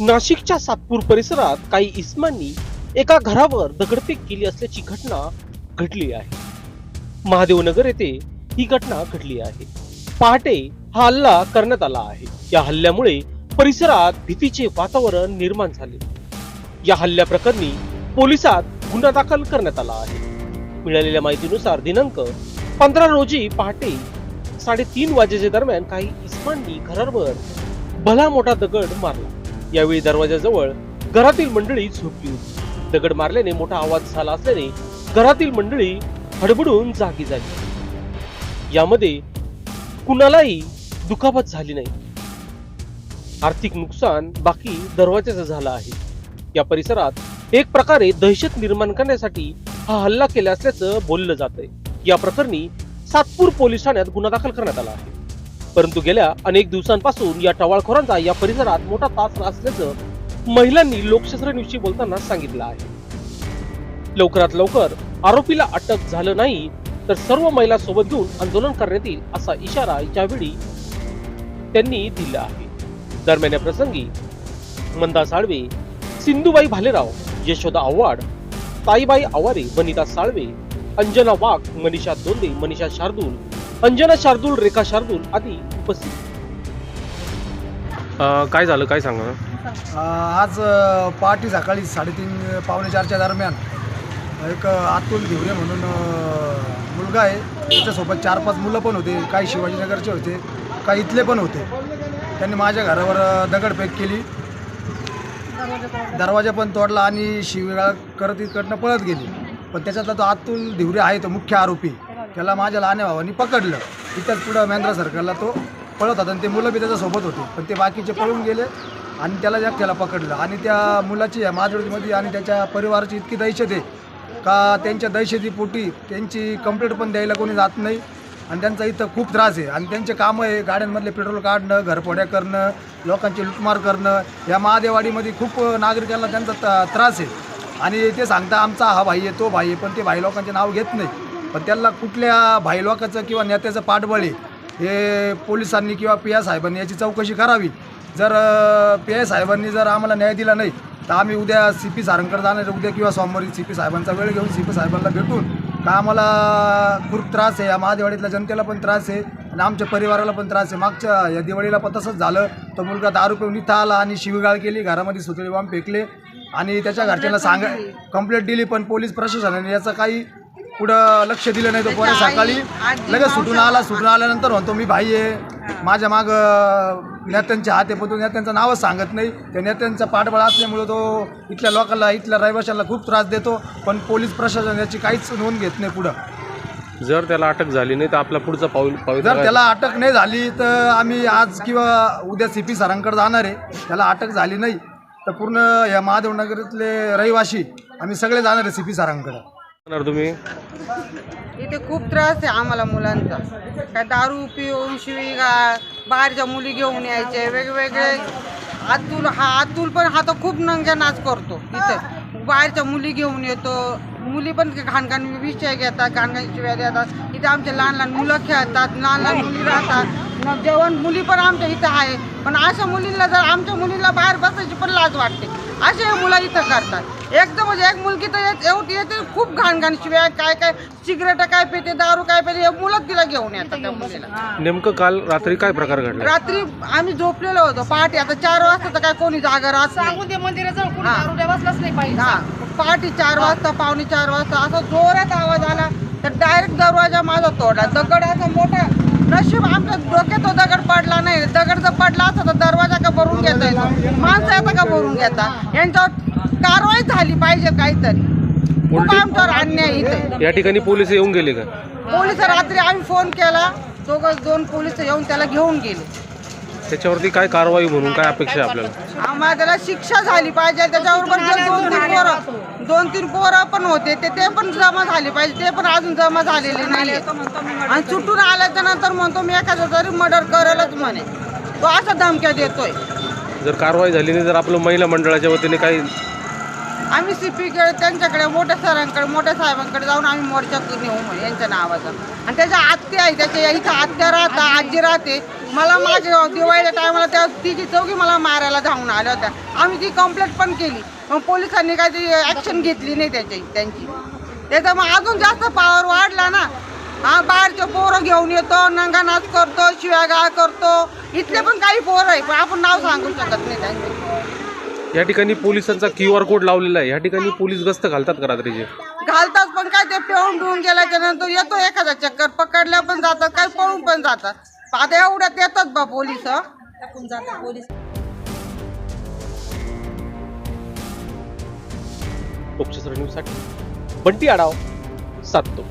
नाशिकच्या सातपूर परिसरात काही इस्मांनी एका घरावर दगडफेक केली असल्याची घटना घडली आहे. महादेवनगर येथे ही घटना घडली आहे. पहाटे हा हल्ला करण्यात आला आहे. या हल्ल्यामुळे परिसरात भीतीचे वातावरण निर्माण झाले. या हल्ल्या प्रकरणी पोलिसात गुन्हा दाखल करण्यात आला आहे. मिळालेल्या माहितीनुसार दिनांक पंधरा रोजी पहाटे साडेतीन वाजेच्या दरम्यान काही इस्मांनी घरावर भला मोठा दगड मारला. यावेळी दरवाजाजवळ घरातील मंडळी झोपली होती. दगड मारल्याने मोठा आवाज झाला असल्याने घरातील मंडळी हडबडून जागी झाली. यामध्ये कुणालाही दुखापत झाली नाही. आर्थिक नुकसान बाकी दरवाजाचं झालं आहे. या परिसरात एक प्रकारे दहशत निर्माण करण्यासाठी हा हल्ला केला असल्याचं बोललं जात आहे या प्रकरणी सातपूर पोलीस ठाण्यात गुन्हा दाखल करण्यात आला आहे. परंतु गेल्या अनेक दिवसांपासून या टवाळखोरांचा या परिसरात मोठा तास असल्याचं महिलांनी लोकशास्त्र न्यूजशी बोलताना सांगितलं आहे. लवकरात लवकर आरोपीला अटक झालं नाही तर सर्व महिला सोबत घेऊन आंदोलन करण्यात येईल असा इशारा यावेळी त्यांनी दिला आहे. दरम्यान या प्रसंगी मंदा साळवे सिंधुबाई भालेराव यशोदा आव्हाड ताईबाई आवारे वनिता साळवे अंजना वाघ मनीषा दोंदे मनीषा शार्दूल अंजना शार्दूल रेखा शार्दूल आदी उपस्थित. काय झालं? काय सांगा? अ, आज अ, पहाटे सकाळी साडेतीन पावणे चारच्या दरम्यान एक अ, अतुल धिवरे म्हणून अ, मुलगा आहे. त्याच्यासोबत चार पाच मुलं पण होते. काही शिवाजीनगरचे होते काही इथले पण होते. त्यांनी माझ्या घरावर अ, दगडफेक केली. दरवाजा पण तोडला आणि शिवीगाळ करत इकडनं पळत गेली. पण त्याच्यातला तो अतुल धिवरे आहे तो मुख्य आरोपी. त्याला माझ्या लहान भावानी पकडलं. इथंच पुढं महेंद्र सर्कलला तो पळत होता आणि ते मुलं बी त्याच्यासोबत होते. पण ते बाकीचे पळून गेले आणि त्याला एकट्याला पकडलं. आणि त्या मुलाची या माजोडीमध्ये आणि त्याच्या परिवाराची इतकी दहशत आहे का त्यांच्या दहशतीपोटी त्यांची कंप्लेंट पण द्यायला कोणी जात नाही आणि त्यांचा इथं खूप त्रास आहे. आणि त्यांचे कामं आहे गाड्यांमधले पेट्रोल काढणं घरपोड्या करणं लोकांची लुटमार करणं या महादेवाडीमध्ये खूप नागरिकांना त्यांचा त्रास आहे. आणि ते सांगता आमचा हा भाई आहे तो भाई आहे पण ते भाई लोकांचे नाव घेत नाही. पण त्यांना कुठल्या भाई लोकांचं किंवा नेत्याचं पाठबळ आहे हे पोलिसांनी किंवा पी आय साहेबांनी याची चौकशी करावी. जर पी आय साहेबांनी जर आम्हाला न्याय दिला नाही तर आम्ही उद्या सी पी सारंगकडे जाणार. उद्या किंवा सोमवारी सी पी साहेबांचा वेळ घेऊन सी पी साहेबांना भेटून का आम्हाला खूप त्रास आहे. या महादिवाळीतल्या जनतेला पण त्रास आहे आणि आमच्या परिवाराला पण त्रास आहे. मागच्या या दिवाळीला पण तसंच झालं. तो मुलगा दारू पिऊन इथं आला आणि शिवीगाळ केली. घरामध्ये सुतळी बॉम्ब फेकले आणि त्याच्या घरच्यांना सांगा कंप्लेंट दिली पण पोलीस प्रशासनाने याचं काही पुढं लक्ष दिलं नाही तो पोरे सकाळी लगेच सुटून आला सुटून आल्यानंतर म्हणतो मी भाई आहे. माझ्या माग नेत्यांचे हात तो नेत्यांचं नावच सांगत नाही. त्या नेत्यांचा पाठबळ असल्यामुळं तो इथल्या लोकांना इथल्या रहिवाशांना खूप त्रास देतो पण पोलीस प्रशासन याची काहीच नोंद घेत नाही पुढं. जर त्याला अटक झाली नाही तर आपला पुढचा पाऊल पाऊल जर त्याला अटक नाही झाली तर आम्ही आज किंवा उद्या सी पी सरांकडे जाणार आहे. त्याला अटक झाली नाही तर पूर्ण या महादेवनगरातले रहिवाशी आम्ही सगळे जाणार आहे सी पी सरांकडे. करणार तुम्ही? इथे खूप त्रास आहे आम्हाला मुलांचा. काय दारू पिऊन शिवीगाळ बाहेरच्या मुली घेऊन यायचे वेगवेगळे. अतुल हा अतुल पण हा तर खूप नंग्या नाच करतो इथे. बाहेरच्या मुली घेऊन येतो. मुली पण घाणघाण विषय घेतात घाणघाण शिव्या देतात इथे आमचे लहान लहान मुलं खेळतात लहान लहान मुली राहतात. मग जेवण मुली पण आमच्या इथं आहे. पण अशा मुलींना जर आमच्या मुलीला बाहेर बसायची पण लाज वाटते. असे हे मुलं इथं करतात. एकदम म्हणजे एक मुलगी तर येत- एवढी येते खूप घाण घाण शिव्या काय काय सिगरेट काय पिते दारू काय पिते हे मुलं तिला घेऊन येतात त्या मुलीला. नेमकं काल रात्री काय प्रकार घडला? रात्री आम्ही झोपलेलो होतो पहाटे. आता चार वाजता तर काय कोणी जागा राहत नाही. सांगून मंदिराजवळ कोणी हा. बसलाच नाही पाहिजे. हा. पहाटे चार वाजता पावणे चार वाजता असा जोरात आवाज आला तर डायरेक्ट दरवाजा माझा तोडला. दगड असा मोठा नशीब आमच्या डोक्यात तो दगड पडला नाही. दगड जर पडला असता तर दरवाजा घेता येतो. माणसं येतं का भरून घेता? यांच्यावर कारवाई झाली पाहिजे काहीतरी. खूप आमच्यावर अन्याय इथे? या ठिकाणी पोलीस येऊन गेले का? पोलीस रात्री आम्ही फोन केला. दोघं दोन पोलीस येऊन त्याला घेऊन गेले. त्याच्यावरती काय कारवाई म्हणून काय अपेक्षा आहे आपल्याला? आम्हाला त्याला शिक्षा झाली पाहिजे. त्याच्याबरोबर जे दोन तीन पोरं दोन तीन पोरं पण होते. ते ते पण जमा झाले पाहिजे. ते पण अजून जमा झालेले नाही आणि सुटून आल्याच्यानंतर म्हणतो मी एखादा तरी मर्डर करेलच म्हणे. तो असा धमक्या देतोय. जर कारवाई झाली नाही तर आपलं महिला मंडळाच्या वतीने काही आम्ही सीपीकडे त्यांच्याकडे मोठ्या सरांकडे मोठ्या साहेबांकडे जाऊन आम्ही मोर्चा नेऊ म्हणे यांच्या नावाचा. आणि त्याच्या आत्या आहे त्याच्या इथं आत्या राहता आजी राहते. मला माझ्या दिवाळीच्या टायमाला त्या तिची चौघी मला मारायला धावून आल्या होत्या. आम्ही ती कंप्लेंट पण केली. मग पोलिसांनी काही ऍक्शन घेतली नाही त्याची त्यांची. त्याच्यामुळे अजून जास्त पावर वाढला ना हा बाहेरचे पोरं घेऊन येतो नंगा नाच करतो शिव्या गाळ करतो. इथले पण काही पोरं आहे पण आपण नाव सांगू शकत नाही त्यांचे. या ठिकाणी पोलिसांचा क्यू आर कोड लावलेला आहे. या ठिकाणी पोलीस गस्त घालतात का रात्रीचे? घालतात पण काय ते पिऊन पिऊन गेल्याच्यानंतर येतो एखादा चक्कर पकडल्या पण जातात काय पळून पण जातात. आता एवढ्यात येतात बा पोलीस उपचसर न्यूजसाठी बंटी आढाव साततो.